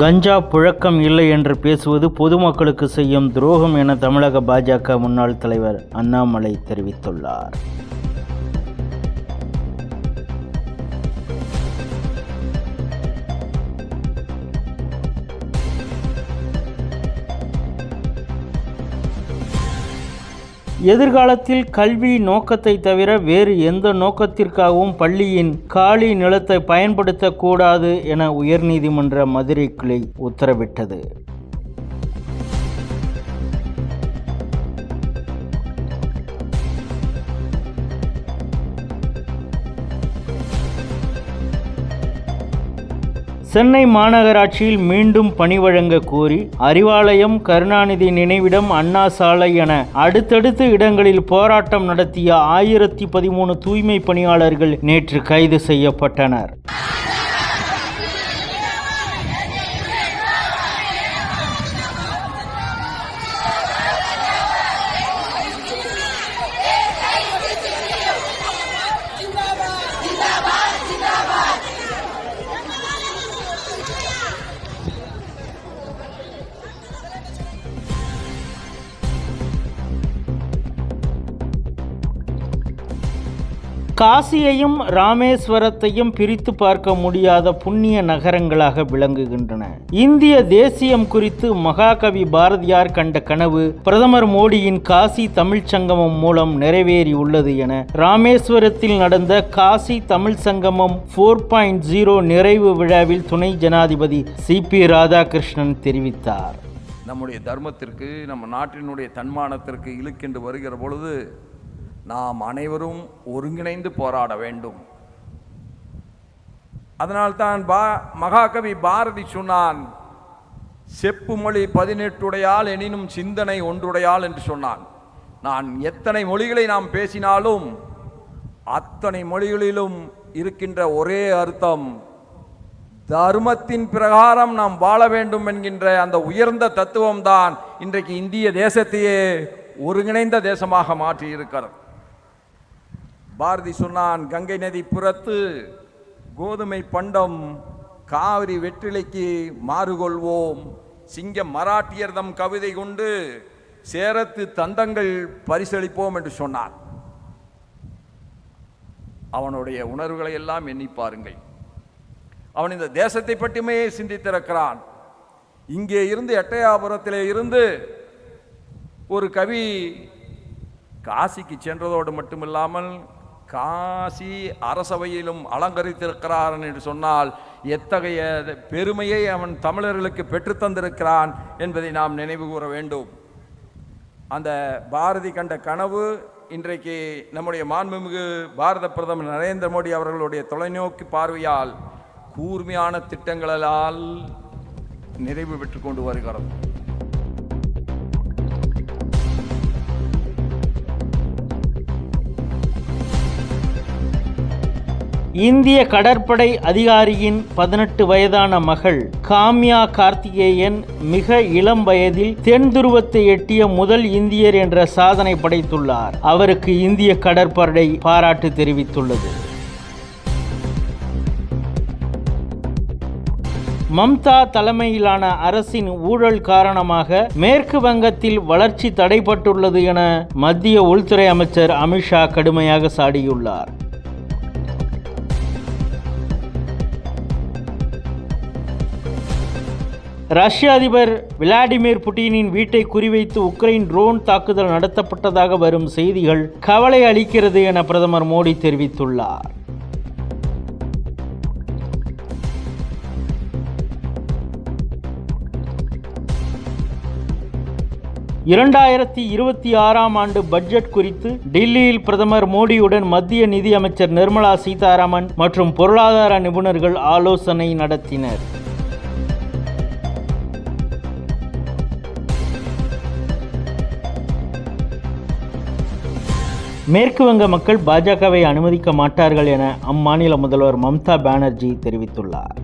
கஞ்சா புழக்கம் இல்லை என்று பேசுவது பொதுமக்களுக்கு செய்யும் துரோகம் என தமிழக பாஜக முன்னாள் தலைவர் அண்ணாமலை தெரிவித்துள்ளார். எதிர்காலத்தில் கல்வி நோக்கத்தை தவிர வேறு எந்த நோக்கத்திற்காகவும் பள்ளியின் காலி நிலத்தை பயன்படுத்தக்கூடாது என உயர்நீதிமன்ற மதுரை கிளை உத்தரவிட்டது. சென்னை மாநகராட்சியில் மீண்டும் பணி வழங்க கோரி அறிவாலயம் கருணாநிதி நினைவிடம் அண்ணா சாலை என அடுத்தடுத்த இடங்களில் போராட்டம் நடத்திய ஆயிரத்தி பதிமூணு தூய்மை பணியாளர்கள் நேற்று கைது செய்யப்பட்டனர். காசியையும் ராமேஸ்வரத்தையும் பிரித்து பார்க்க முடியாத புண்ணிய நகரங்களாக விளங்குகின்றன. இந்திய தேசியம் குறித்து மகாகவி பாரதியார் கண்ட கனவு பிரதமர் மோடியின் காசி தமிழ்ச் சங்கமம் மூலம் நிறைவேறியுள்ளது என ராமேஸ்வரத்தில் நடந்த காசி தமிழ் சங்கமம் ஃபோர் பாயிண்ட் ஜீரோ நிறைவு விழாவில் துணை ஜனாதிபதி சி பி ராதாகிருஷ்ணன் தெரிவித்தார். நம்முடைய தர்மத்திற்கு நம்ம நாட்டினுடைய தன்மானத்திற்கு இழுக்கென்று வருகிற பொழுது நாம் அனைவரும் ஒருங்கிணைந்து போராட வேண்டும். அதனால்தான் பா மகாகவி பாரதி சொன்னான் செப்பு மொழி பதினெட்டுடையால் எனினும் சிந்தனை ஒன்றுடையால் என்று சொன்னான். நான் எத்தனை மொழிகளை நாம் பேசினாலும் அத்தனை மொழிகளிலும் இருக்கின்ற ஒரே அர்த்தம் தர்மத்தின் பிரகாரம் நாம் வாழ வேண்டும் என்கின்ற அந்த உயர்ந்த தத்துவம்தான் இன்றைக்கு இந்திய தேசத்தையே ஒருங்கிணைந்த தேசமாக மாற்றி இருக்கிறது பாரதி சொன்னான் கங்கை நதி புறத்து கோதுமை பண்டம் காவிரி வெற்றிலைக்கு மாறுகொள்வோம். சிங்க மராட்டியர் தம் கவிதை கொண்டு சேரத்து தந்தங்கள் பரிசளிப்போம் என்று சொன்னான் அவனுடைய உணர்வுகளை எல்லாம் எண்ணி பாருங்கள். அவன் இந்த தேசத்தை பற்றியுமே சிந்தித்திருக்கிறான். இங்கே இருந்து எட்டயாபுரத்திலே இருந்து ஒரு கவி காசிக்கு சென்றதோடு மட்டுமில்லாமல் காசி அரசவையிலும் அலங்கரித்திருக்கிறான் என்று சொன்னால் எத்தகைய பெருமையை அவன் தமிழர்களுக்கு பெற்றுத்தந்திருக்கிறான் என்பதை நாம் நினைவு கூற வேண்டும். அந்த பாரதி கண்ட கனவு இன்றைக்கு நம்முடைய மாண்புமிகு பாரத பிரதமர் நரேந்திர மோடி அவர்களுடைய தொலைநோக்கு பார்வையால் கூர்மையான திட்டங்களால் நிறைவு பெற்று கொண்டு வருகிறது. இந்திய கடற்படை அதிகாரியின் பதினெட்டு வயதான மகள் காம்யா கார்த்திகேயன் மிக இளம் வயதில் தென் துருவத்தை எட்டிய முதல் இந்தியர் என்ற சாதனை படைத்துள்ளார். அவருக்கு இந்திய கடற்படை பாராட்டு தெரிவித்துள்ளது. மம்தா தலைமையிலான அரசின் ஊழல் காரணமாக மேற்கு வங்கத்தில் வளர்ச்சி தடைப்பட்டுள்ளது என மத்திய உள்துறை அமைச்சர் அமித்ஷா கடுமையாக சாடியுள்ளார். ரஷ்ய அதிபர் விளாடிமிர் புட்டினின் வீட்டை குறிவைத்து உக்ரைன் ட்ரோன் தாக்குதல் நடத்தப்பட்டதாக வரும் செய்திகள் கவலை அளிக்கிறது என பிரதமர் மோடி தெரிவித்துள்ளார். இரண்டாயிரத்தி இருபத்தி ஆறாம் ஆண்டு பட்ஜெட் குறித்து டெல்லியில் பிரதமர் மோடியுடன் மத்திய நிதி அமைச்சர் நிர்மலா சீதாராமன் மற்றும் பொருளாதார நிபுணர்கள் ஆலோசனை நடத்தினர். மேற்கு வங்க மக்கள் பாஜகவை அனுமதிக்க மாட்டார்கள் என அம்மாநில முதல்வர் மம்தா பானர்ஜி தெரிவித்துள்ளார்.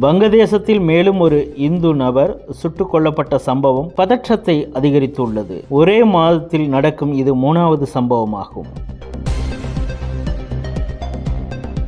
வங்கதேசத்தில் மேலும் ஒரு இந்து நபர் சுட்டுக் கொல்லப்பட்ட சம்பவம் பதற்றத்தை அதிகரித்துள்ளது. ஒரே மாதத்தில் நடக்கும் இது மூணாவது சம்பவமாகும்.